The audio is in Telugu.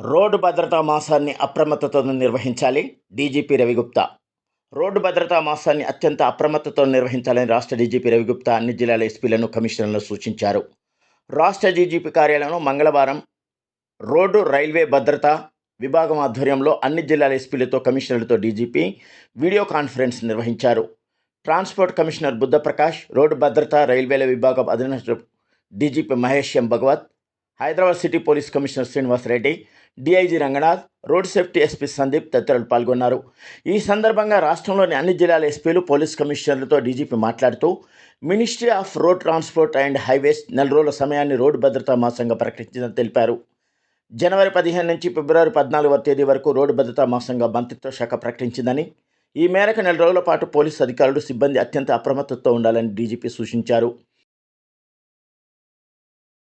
రోడ్డు భద్రతా మాసాన్ని అప్రమత్తతో నిర్వహించాలి. డీజీపీ రవిగుప్తా. రోడ్డు భద్రతా మాసాన్ని అత్యంత అప్రమత్తతో నిర్వహించాలని రాష్ట్ర డీజీపీ రవిగుప్తా అన్ని జిల్లాల ఎస్పీలను కమిషనర్లను సూచించారు. రాష్ట్ర డీజీపీ కార్యాలయంలో మంగళవారం రోడ్డు రైల్వే భద్రత విభాగం ఆధ్వర్యంలో అన్ని జిల్లాల ఎస్పీలతో కమిషనర్లతో డీజీపీ వీడియో కాన్ఫరెన్స్ నిర్వహించారు. ట్రాన్స్పోర్ట్ కమిషనర్ బుద్ధప్రకాష్ రోడ్డు భద్రత రైల్వేల విభాగం అధినేత DGP Mahesh M Bhagwat Hyderabad city police commissioner Srinivasa Reddy DIG Ranganath road safety SP Sandeep తదితరులు పాల్గొన్నారు. ఈ సందర్భంగా రాష్ట్రంలోని అన్ని జిల్లాల ఎస్పీలు పోలీస్ కమిషనర్లతో డీజీపీ మాట్లాడుతూ Ministry of Road Transport and Highways నెల రోజుల సమయాన్ని రోడ్డు భద్రతా మాసంగా ప్రకటించిందని తెలిపారు. జనవరి పదిహేను నుంచి ఫిబ్రవరి పద్నాలుగవ తేదీ వరకు రోడ్డు భద్రతా మాసంగా మంత్రిత్వ శాఖ ప్రకటించిందని ఈ మేరకు నెల రోజుల పాటు పోలీసు అధికారులు సిబ్బంది అత్యంత అప్రమత్తతో ఉండాలని డీజీపీ సూచించారు.